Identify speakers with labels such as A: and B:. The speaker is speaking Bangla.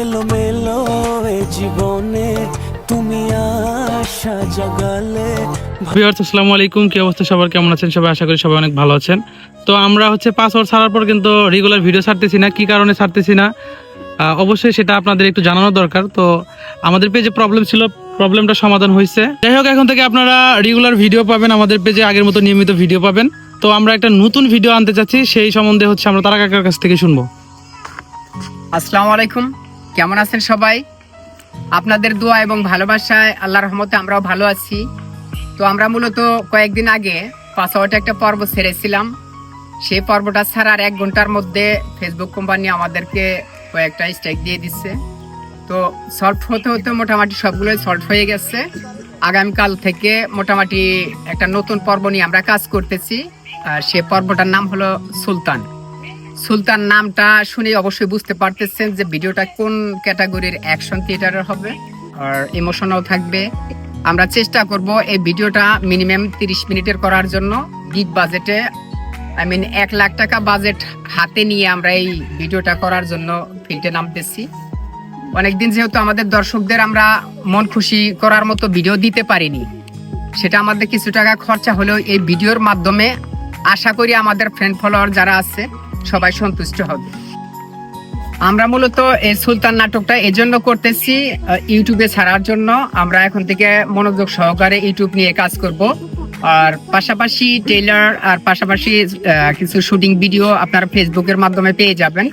A: এলোমেলো এ জীবনে তুমি আশা জাগালে।
B: ভিউয়ার্স আসসালামু আলাইকুম। কি অবস্থা? সবার কেমন আছেন? সবাই আশা করি সবাই অনেক ভালো আছেন। তো আমরা হচ্ছে পাসওয়ার্ড ছাড়ার পর কিন্তু রেগুলার ভিডিও ছাড়তেছি না। কি কারণে ছাড়তেছি না? আহ, অবশ্যই সেটা আপনাদের একটু জানানো দরকার। তো আমাদের পেজে প্রবলেম ছিল প্রবলেমটা সমাধান হয়েছে। যাই হোক এখন থেকে আপনারা রেগুলার ভিডিও পাবেন। আমাদের পেজে আগের মতো নিয়মিত ভিডিও পাবেন। তো আমরা একটা নতুন ভিডিও আনতে চাচ্ছি। সেই সম্বন্ধে হচ্ছে আমরা তারা কাকার কাছ থেকে শুনব।
C: আসসালামু আলাইকুম। কেমন আছেন সবাই? আপনাদের দোয়া এবং ভালোবাসায় আল্লাহর রহমতে আমরাও ভালো আছি। তো আমরা মূলত কয়েকদিন আগে পাসওয়ার্ডে একটা পর্ব ছেড়েছিলাম। সেই পর্বটা ছাড়ার এক ঘণ্টার মধ্যে ফেসবুক কোম্পানি আমাদেরকে কয়েকটা স্ট্রাইক দিয়ে দিচ্ছে। তো সলভ হতে হতে মোটামুটি সবগুলোই সলভ হয়ে গেছে। আগামীকাল থেকে মোটামুটি একটা নতুন পর্ব নিয়ে আমরা কাজ করতেছি। আর সে পর্বটার নাম হলো সুলতান। সুলতান নামটা শুনে অবশ্যই বুঝতে পারতেছেন যে ভিডিওটা কোন ক্যাটাগরির অ্যাকশন থিয়েটারের হবে আর ইমোশনাল থাকবে। আমরা চেষ্টা করব এই ভিডিওটা মিনিমাম তিরিশ মিনিটের করার জন্য। বিগ বাজেটে আই মিন এক লাখ টাকা বাজেট হাতে নিয়ে আমরা এই ভিডিওটা করার জন্য ফিল্ডে নামতেছি। অনেকদিন যেহেতু আমাদের দর্শকদের আমরা মন খুশি করার মতো ভিডিও দিতে পারিনি, সেটা আমাদের কিছু টাকা খরচা হলেও এই ভিডিওর মাধ্যমে আশা করি আমাদের ফ্রেন্ড ফলোয়ার যারা আছে সবাই সন্তুষ্ট হবে। আমরা মূলত এই সুলতান নাটকটা এজন্য করতেছি ইউটিউবে ছাড়ার জন্য। আমরা এখন থেকে মনোযোগ সহকারে ইউটিউব নিয়ে কাজ করব। আর পাশাপাশি টেইলার আর পাশাপাশি কিছু শুটিং ভিডিও আপনারা ফেসবুকের মাধ্যমে পেয়ে যাবেন।